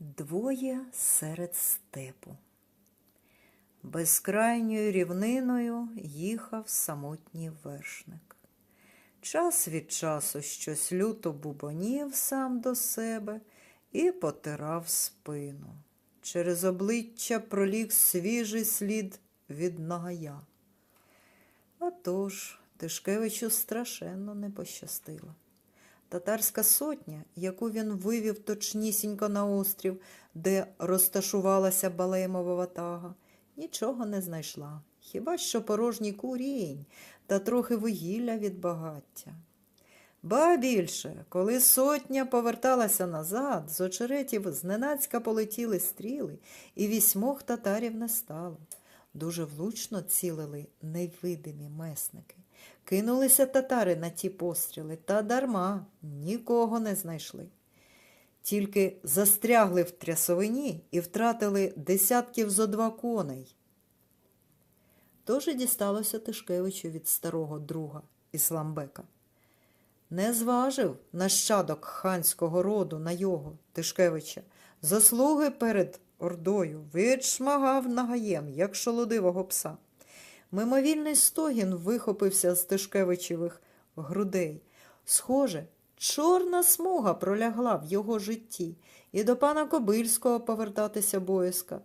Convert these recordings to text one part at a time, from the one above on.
Двоє серед степу. Безкрайньою рівниною їхав самотній вершник. Час від часу щось люто бубонів сам до себе і потирав спину. Через обличчя проліг свіжий слід від нагая. А тож Тишкевичу страшенно не пощастило. Татарська сотня, яку він вивів точнісінько на острів, де розташувалася Балемова ватага, нічого не знайшла, хіба що порожній курінь та трохи вугілля від багаття. Ба більше, коли сотня поверталася назад, з очеретів зненацька полетіли стріли, і вісьмох татарів не стало. Дуже влучно цілили невидимі месники. Кинулися татари на ті постріли, та дарма нікого не знайшли. Тільки застрягли в трясовині і втратили десятків зо два коней. Тож і дісталося Тишкевичу від старого друга Ісламбека. Не зважив нащадок ханського роду на його Тишкевича, заслуги перед Ордою відшмагав нагаєм, як шолодивого пса. Мимовільний стогін вихопився з Тишкевичевих грудей. Схоже, чорна смуга пролягла в його житті, і до пана Кобильського повертатися боязка.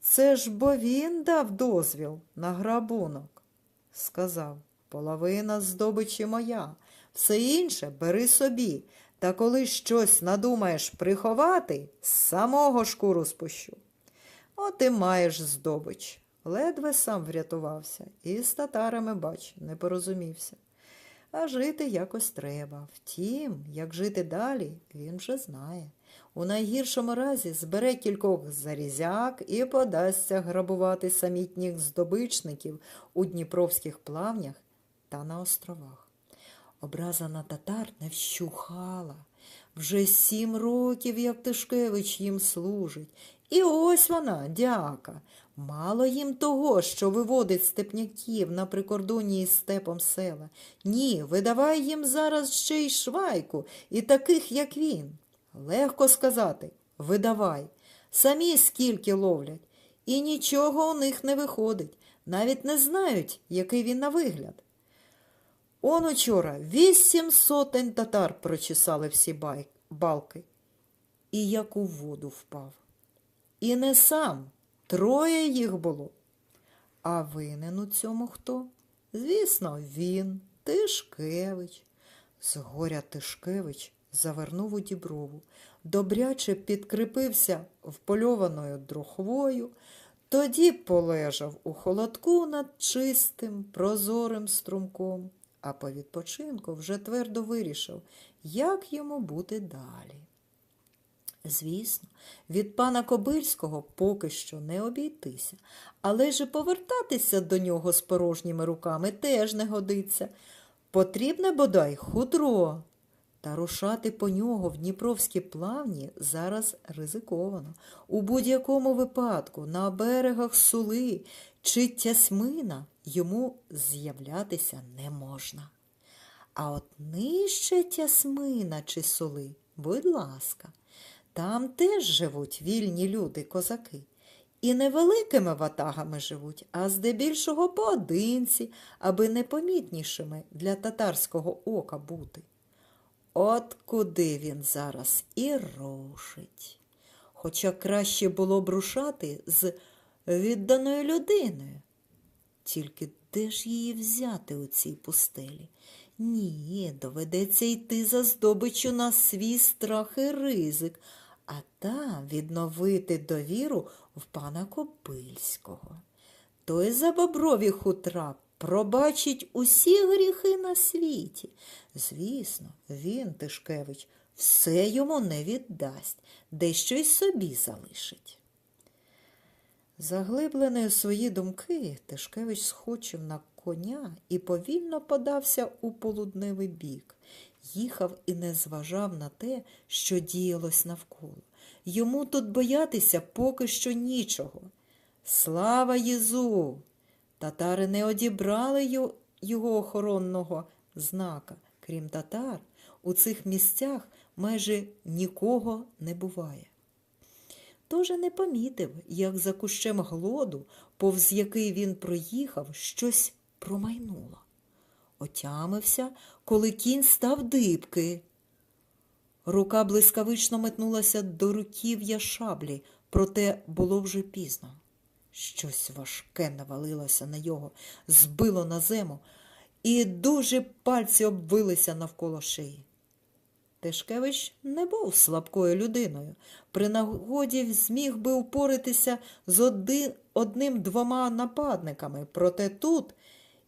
Це ж бо він дав дозвіл на грабунок, сказав. Половина здобичі моя, все інше бери собі, та коли щось надумаєш приховати, з самого шкуру спущу. От і маєш здобич. Ледве сам врятувався, і з татарами, бач, не порозумівся. А жити якось треба. Втім, як жити далі, він вже знає. У найгіршому разі збере кількох зарізяк і подасться грабувати самітніх здобичників у дніпровських плавнях та на островах. Образа на татар не вщухала. Вже сім років, як Тишкевич їм служить. І ось вона, дяка. Мало їм того, що виводить степняків на прикордонні із степом села. Ні, видавай їм зараз ще й швайку, і таких, як він. Легко сказати, видавай. Самі скільки ловлять, і нічого у них не виходить, навіть не знають, який він на вигляд. Он учора вісім сотень татар прочесали всі балки, і як у воду впав. І не сам, троє їх було. А винен у цьому хто? Звісно, він, Тишкевич. Згоря Тишкевич завернув у діброву, добряче підкріпився впольованою друхвою, тоді полежав у холодку над чистим, прозорим струмком, а по відпочинку вже твердо вирішив, як йому бути далі. Звісно, від пана Кобильського поки що не обійтися, але ж і повертатися до нього з порожніми руками теж не годиться. Потрібне бодай хутро. Та рушати по нього в Дніпровські плавні зараз ризиковано. У будь-якому випадку на берегах сули чи тясмина йому з'являтися не можна. А от нижче тясмина чи сули, будь ласка, там теж живуть вільні люди, козаки. І невеликими ватагами живуть, а здебільшого поодинці, аби непомітнішими для татарського ока бути. От куди він зараз і рушить. Хоча краще було б рушати з відданою людиною. Тільки де ж її взяти у цій пустелі? Ні, доведеться йти за здобичу на свій страх і ризик, а там відновити довіру в пана Копильського. Той за боброві хутра пробачить усі гріхи на світі. Звісно, він, Тишкевич, все йому не віддасть, дещо й собі залишить. Заглиблений у свої думки, Тишкевич схочив на коня і повільно подався у полудневий бік. Їхав і не зважав на те, що діялось навколо. Йому тут боятися поки що нічого. Слава Єзу! Татари не одібрали його охоронного знака. Крім татар, у цих місцях майже нікого не буває. тож і не помітив, як за кущем глоду, повз який він проїхав, щось промайнуло. Отямився, коли кінь став дибки. Рука блискавично метнулася до руків'я шаблі, проте було вже пізно. Щось важке навалилося на його, збило на зему, і дуже пальці обвилися навколо шиї. Тишкевич не був слабкою людиною. При нагоді зміг би упоритися з одним-двома нападниками, проте тут,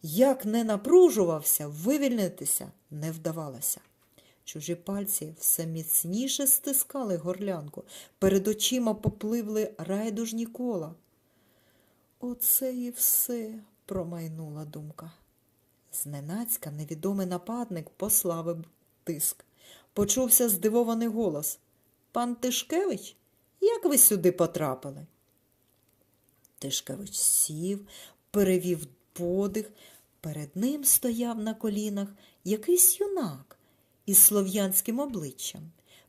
як не напружувався, вивільнитися не вдавалося. Чужі пальці все міцніше стискали горлянку, перед очима попливли райдужні кола. Оце і все, промайнула думка. Зненацька невідомий нападник пославив тиск. Почувся здивований голос. Пан Тишкевич, як ви сюди потрапили? Тишкевич сів, перевів подих. Перед ним стояв на колінах якийсь юнак із слов'янським обличчям.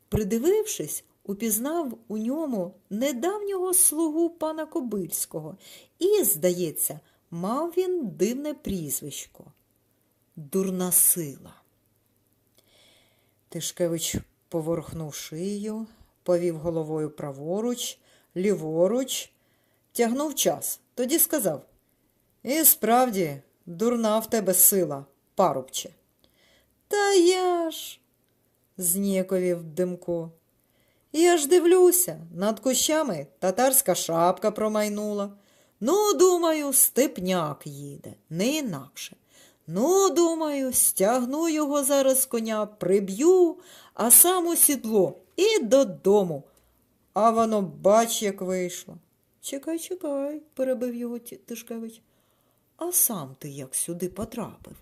Придивившись, упізнав у ньому недавнього слугу пана Кобильського і, здається, мав він дивне прізвисько Дурна сила. Тишкевич поворухнув шию, повів головою праворуч, ліворуч, тягнув час, тоді сказав І справді, дурна в тебе сила, парубче. Та я ж, зніяковів Димко. Я ж дивлюся, над кущами татарська шапка промайнула. Ну, думаю, степняк їде, не інакше. Ну, думаю, стягну його зараз коня, приб'ю, а сам у сідло і додому. А воно бач, як вийшло. Чекай, чекай, перебив його Тишкевич. А сам ти як сюди потрапив?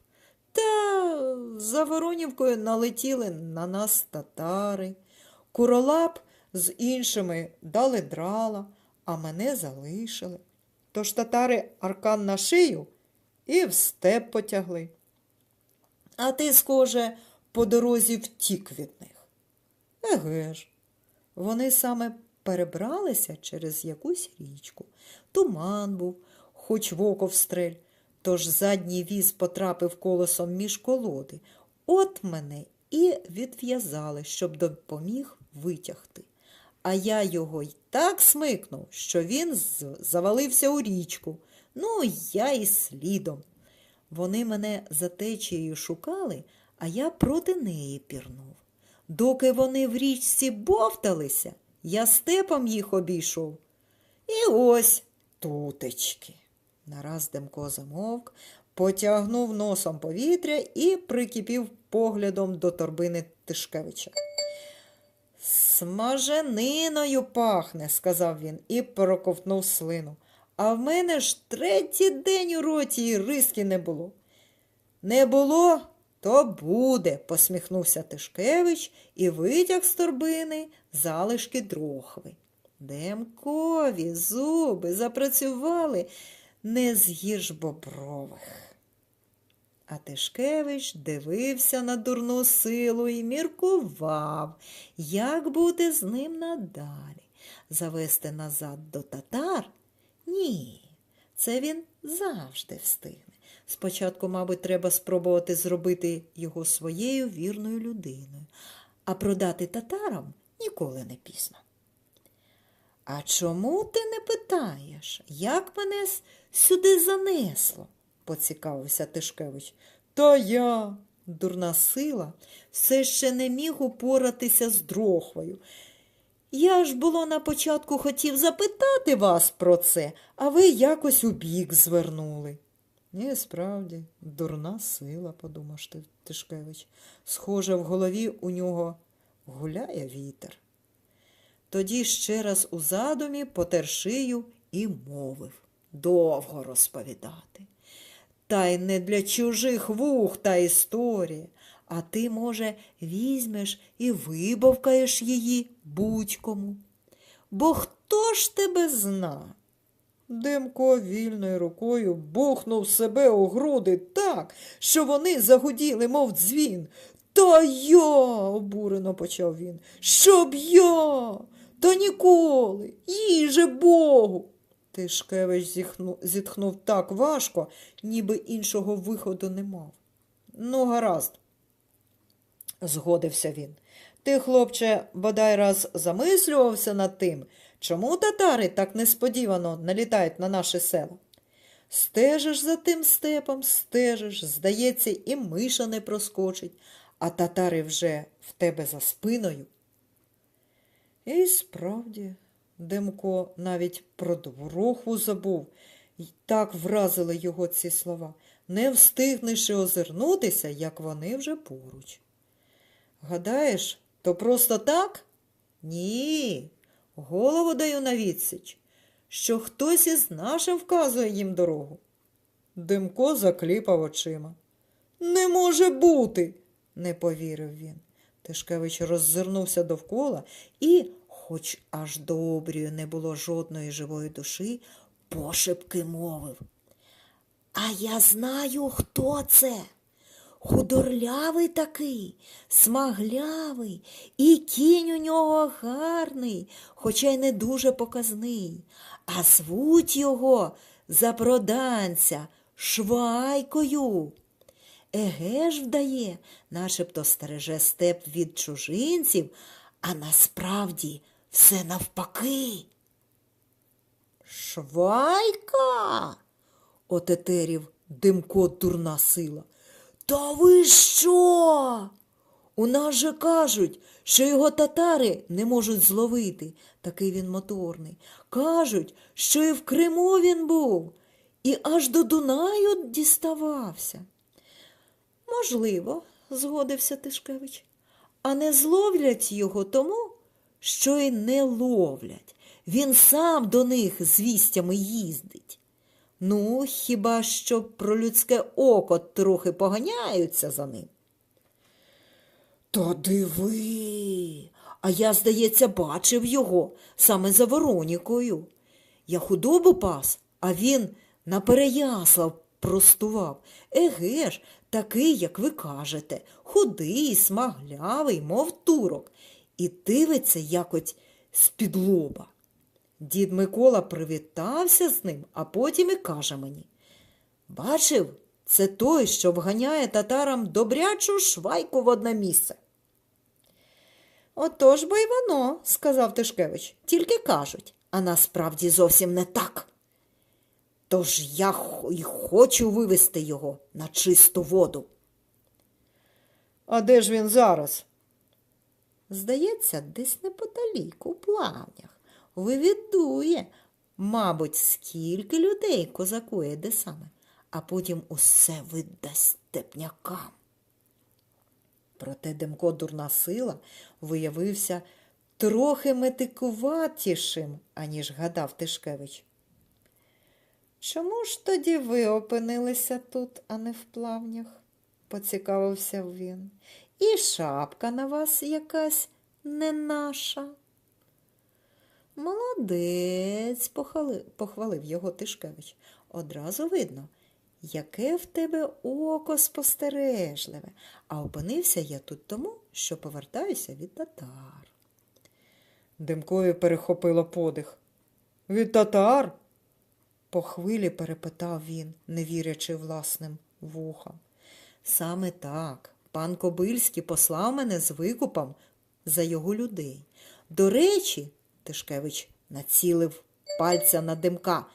Та за Воронівкою налетіли на нас татари. Куролап з іншими дали драла, а мене залишили. Тож татари аркан на шию і в степ потягли. А ти, схоже, по дорозі втік від них. Еге ж, вони саме перебралися через якусь річку. Туман був, хоч в око встрель, тож задній віз потрапив колесом між колоди. От мене і відв'язали, щоб допоміг витягти. А я його й так смикнув, що він завалився у річку. Ну, я і слідом. Вони мене за течією шукали, а я проти неї пірнув. Доки вони в річці бовталися, я степом їх обійшов. І ось тутечки. Нараз Демко замовк, потягнув носом повітря і прикипів поглядом до торбини Тишкевича. Смажениною пахне, сказав він і проковтнув слину. А в мене ж третій день у роті і риски не було. Не було, то буде, посміхнувся Тишкевич і витяг з торбини залишки дрохви. Демкові зуби запрацювали не згірш бобрових. А Тишкевич дивився на дурну силу і міркував, як бути з ним надалі. Завести назад до татар? Ні, це він завжди встигне. Спочатку, мабуть, треба спробувати зробити його своєю вірною людиною, а продати татарам ніколи не пізно. А чому ти не питаєш, як мене сюди занесло? поцікавився Тишкевич. Та я, дурна сила, все ще не міг упоратися з дрохвою. Я ж було на початку хотів запитати вас про це, а ви якось у бік звернули. Ні, справді, дурна сила, подумав Тишкевич. Схоже, в голові у нього гуляє вітер. Тоді ще раз у задумі потер шию і мовив довго розповідати. Та й не для чужих вух та історія, а ти, може, візьмеш і вибавкаєш її будь-кому. Бо хто ж тебе зна? Демко вільною рукою бухнув себе у груди так, що вони загуділи, мов дзвін. Та я, обурено почав він. Щоб я. Та ніколи, їже Богу. Тишкевич зітхнув так важко, ніби іншого виходу не мав. Ну, гаразд, згодився він. Ти, хлопче, бодай раз замислювався над тим, чому татари так несподівано налітають на наше село. Стежиш за тим степом, стежиш, здається, і миша не проскочить, а татари вже в тебе за спиною. І справді, Демко навіть про двороху забув, і так вразили його ці слова, не встигнеш і озирнутися, як вони вже поруч. Гадаєш, то просто так? Ні, голову даю на відсіч, що хтось із нашим вказує їм дорогу. Димко закліпав очима. Не може бути, не повірив він. Тишкевич роззирнувся довкола і, хоч аж до обрію не було жодної живої душі, пошепки мовив. А я знаю, хто це. Худорлявий такий, смаглявий, і кінь у нього гарний, хоча й не дуже показний. А звуть його запроданця швайкою. Еге ж вдає, начебто стереже степ від чужинців, а насправді все навпаки. Швайка. отетерів димко дурна сила. Та ви що? У нас же кажуть, що його татари не можуть зловити, такий він моторний. Кажуть, що і в Криму він був, і аж до Дунаю діставався. Можливо, згодився Тишкевич, а не зловлять його тому, що й не ловлять. Він сам до них з вістями їздить. Ну, хіба що про людське око трохи поганяються за ним. Та диви, а я, здається, бачив його саме за Воронікою. Я худобу пас, а він на Переяслав простував. Еге ж, такий, як ви кажете, худий, смаглявий, мов турок, і дивиться якось з-під лоба. Дід Микола привітався з ним, а потім і каже мені. Бачив, це той, що вганяє татарам добрячу швайку в одне місце. Отож бо й воно, сказав Тишкевич, тільки кажуть, а насправді зовсім не так. Тож я й хочу вивести його на чисту воду. А де ж він зараз? Здається, десь неподалік, у плавнях. Вивідує, мабуть, скільки людей козакує де саме, а потім усе видасть степнякам. Проте Демко дурна сила виявився трохи метикуватішим, аніж гадав Тишкевич. Чому ж тоді ви опинилися тут, а не в плавнях? поцікавився він. І шапка на вас якась не наша. Молодець, похвалив, похвалив його Тишкевич. Одразу видно, яке в тебе око спостережливе, а опинився я тут тому, що повертаюся від татар. Димкові перехопило подих. Від татар? По хвилі перепитав він, не вірячи власним вухам. Саме так. Пан Кобильський послав мене з викупом за його людей. До речі, Тишкевич націлив пальця на димка.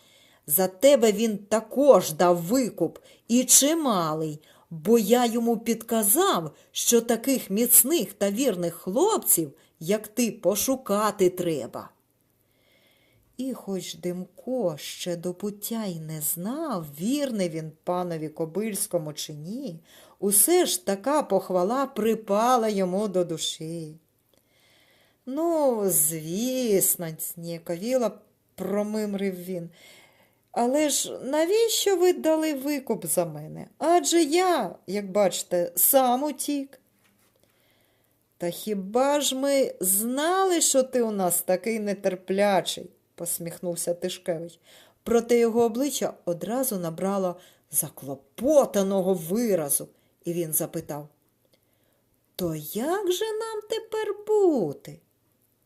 За тебе він також дав викуп і чималий, бо я йому підказав, що таких міцних та вірних хлопців, як ти, пошукати треба. І хоч Димко ще до пуття й не знав, вірний він панові Кобильському чи ні, усе ж така похвала припала йому до душі. Ну, звісно, зніяковіло промимрив він. Але ж навіщо ви дали викуп за мене? Адже я, як бачите, сам утік. Та хіба ж ми знали, що ти у нас такий нетерплячий? Посміхнувся Тишкевич. Проте його обличчя одразу набрало заклопотаного виразу, і він запитав То як же нам тепер бути?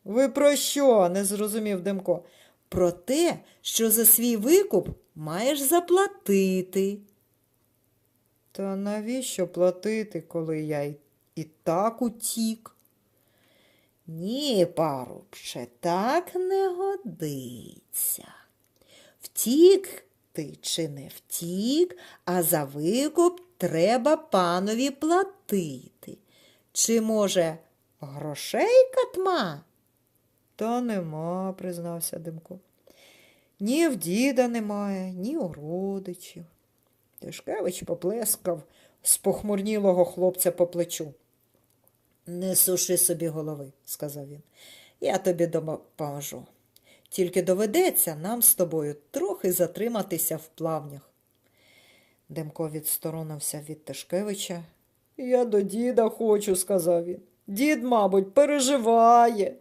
Ви про що? не зрозумів Демко. Про те, що за свій викуп маєш заплатити. Та навіщо платити, коли я і так утік? Ні, парубче, так не годиться. Втік ти чи не втік, а за викуп треба панові платити. Чи, може, грошей катма? Та нема, признався Димко. Ні в діда немає, ні у родичів. Тишкевич поплескав з похмурнілого хлопця по плечу. Не суши собі голови, сказав він. Я тобі допоможу. Тільки доведеться нам з тобою трохи затриматися в плавнях. Демко відсторонився від Тишкевича. Я до діда хочу, сказав він. Дід, мабуть, переживає.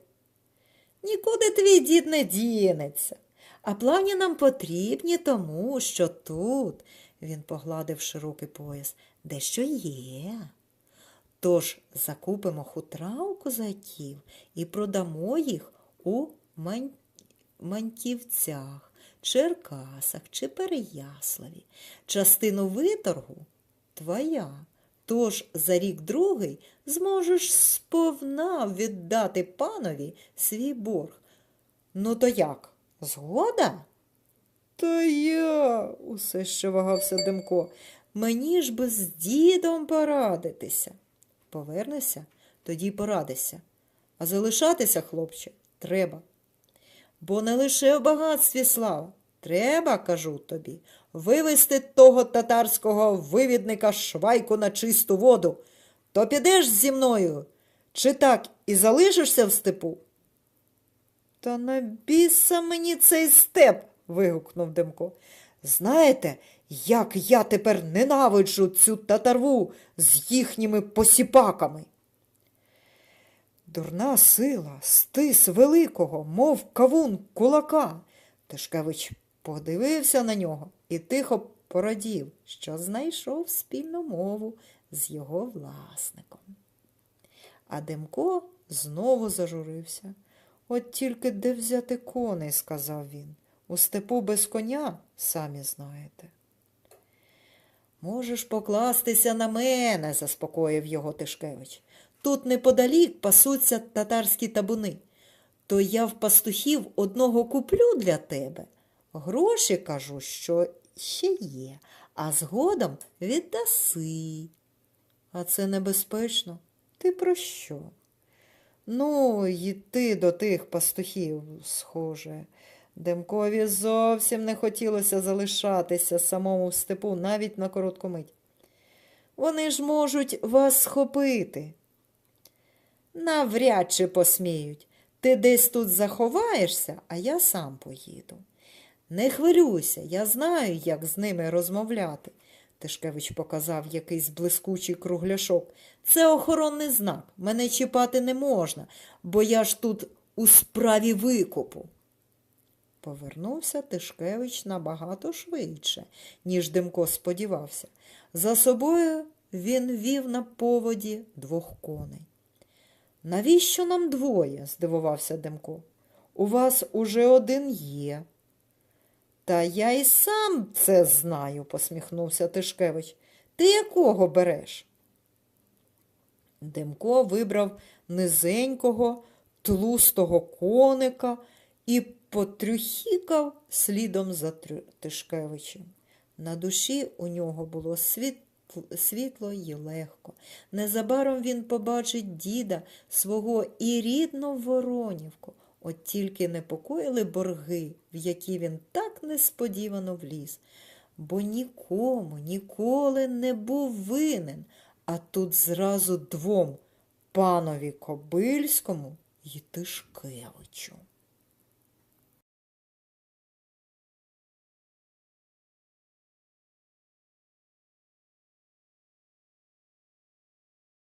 Нікуди твій дід не дінеться. А плавні нам потрібні тому, що тут, він погладив широкий пояс, дещо є. Тож закупимо хутра у козаків і продамо їх у мань... Маньківцях, Черкасах чи Переяславі. Частину виторгу твоя. Тож за рік другий зможеш сповна віддати панові свій борг. Ну, то як? Згода? Та я, усе ще вагався Демко. Мені ж би з дідом порадитися. Повернешся, тоді порадися. А залишатися, хлопче, треба. Бо не лише в багатстві слава. Треба, кажу тобі, вивести того татарського вивідника швайку на чисту воду. То підеш зі мною, чи так і залишишся в степу? Та на біса мені цей степ. вигукнув Демко. Знаєте, як я тепер ненавиджу цю татарву з їхніми посіпаками. Дурна сила, стис великого, мов кавун кулака. Тишкевич подивився на нього і тихо порадів, що знайшов спільну мову з його власником. А Демко знову зажурився. От тільки де взяти коней, сказав він. У степу без коня, самі знаєте. Можеш покластися на мене, заспокоїв його Тишкевич. Тут неподалік пасуться татарські табуни. То я в пастухів одного куплю для тебе. Гроші, кажу, що ще є, а згодом віддаси. А це небезпечно. Ти про що? Ну, йти до тих пастухів, схоже. Демкові зовсім не хотілося залишатися самому в степу навіть на коротку мить. Вони ж можуть вас схопити. Навряд чи посміють. Ти десь тут заховаєшся, а я сам поїду. Не хвилюйся, я знаю, як з ними розмовляти. Тишкевич показав якийсь блискучий кругляшок. Це охоронний знак. Мене чіпати не можна, бо я ж тут у справі викупу. Повернувся Тишкевич набагато швидше, ніж Димко сподівався. За собою він вів на поводі двох коней. Навіщо нам двоє? здивувався Демко. У вас уже один є. Та я й сам це знаю, посміхнувся Тишкевич. Ти якого береш? Демко вибрав низенького, тлустого коника і потрюхікав слідом за Тишкевичем. На душі у нього було світ світло й легко. Незабаром він побачить діда свого і рідну Воронівку. От тільки непокоїли борги, в які він так несподівано вліз, бо нікому ніколи не був винен, а тут зразу двом панові Кобильському і Тишкевичу.